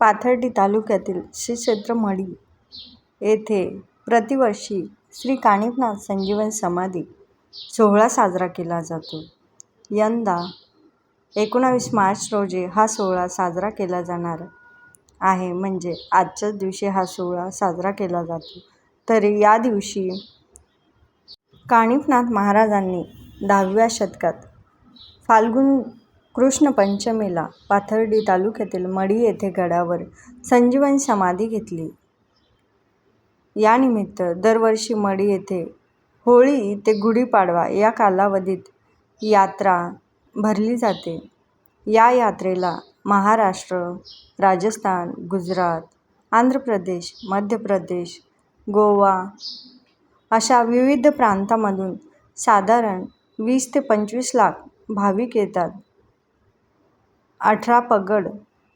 पाथर्डी तालुक्यातील श्री क्षेत्र मढी येथे प्रतिवर्षी श्री कानिफनाथ संजीवन समाधी सोहळा साजरा केला जातो. यंदा एकोणावीस मार्च रोजी हा सोहळा साजरा केला जाणार आहे. म्हणजे आजच्याच दिवशी हा सोहळा साजरा केला जातो. तरी या दिवशी कानिफनाथ महाराजांनी दहाव्या शतकात फाल्गुन कृष्ण पंचमीला पाथर्डी तालुक्यातील मढी येथे गडावर संजीवन समाधी घेतली. यानिमित्त दरवर्षी मढी येथे होळी ते गुढीपाडवा या कालावधीत यात्रा भरली जाते. या यात्रेला महाराष्ट्र, राजस्थान, गुजरात, आंध्र प्रदेश, मध्य प्रदेश, गोवा अशा विविध प्रांतामधून साधारण वीस ते पंचवीस लाख भाविक येतात. अठरा पगड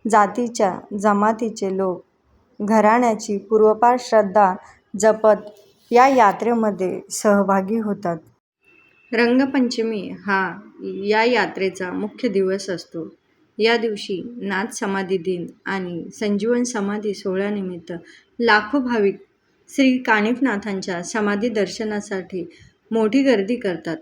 जातीच्या जमातीचे लोक घराण्याची पूर्वापार श्रद्धा जपत या यात्रेमध्ये सहभागी होतात. रंगपंचमी हा या यात्रेचा मुख्य दिवस असतो. या दिवशी नाथ समाधी दिन आणि संजीवन समाधी सोहळ्यानिमित्त लाखो भाविक श्री कानिफनाथांच्या समाधी दर्शनासाठी मोठी गर्दी करतात.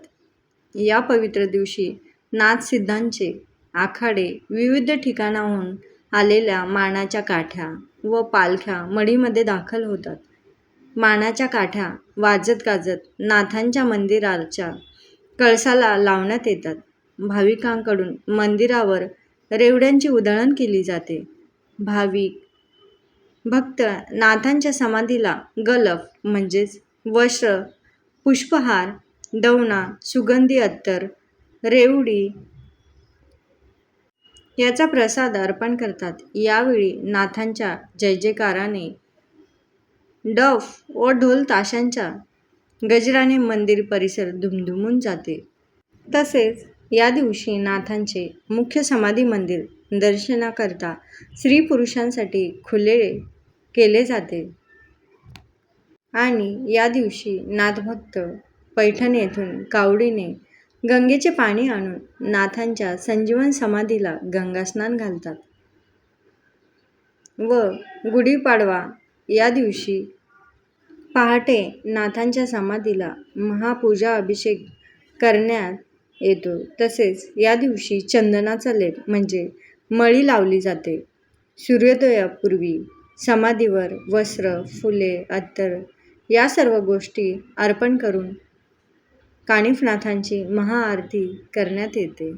या पवित्र दिवशी नाथसिद्धांचे आखाडे, विविध ठिकाणाहून आलेल्या मानाच्या काठ्या व पालख्या मढीमध्ये दाखल होतात. मानाच्या काठ्या वाजत गाजत नाथांच्या मंदिराच्या कळसाला लावण्यात येतात. भाविकांकडून मंदिरावर रेवड्यांची उधळण केली जाते. भाविक भक्त नाथांच्या समाधीला गलफ म्हणजेच वस्त्र, पुष्पहार, दवना, सुगंधी अत्तर, रेवडी याचा प्रसाद अर्पण करतात. यावेळी नाथांच्या जयजयकाराने, डफ व ढोल ताशांच्या गजराने मंदिर परिसर धुमधुमून जाते. तसेच या दिवशी नाथांचे मुख्य समाधी मंदिर दर्शनाकरता स्त्री-पुरुषांसाठी खुले केले जाते आणि या दिवशी नाथभक्त पैठण येथून कावडीने गंगेचे पाणी आणून नाथांच्या संजीवन समाधीला गंगास्नान घालतात व गुढीपाडवा या दिवशी पहाटे नाथांच्या समाधीला महापूजा-अभिषेक करण्यात येतो. तसेच या दिवशी चंदनाचा लेप म्हणजे मळी लावली जाते. सूर्योदयापूर्वी समाधीवर वस्त्र, फुले, अत्तर या सर्व गोष्टी अर्पण करून कानिफनाथांची महाआरती करण्यात येते.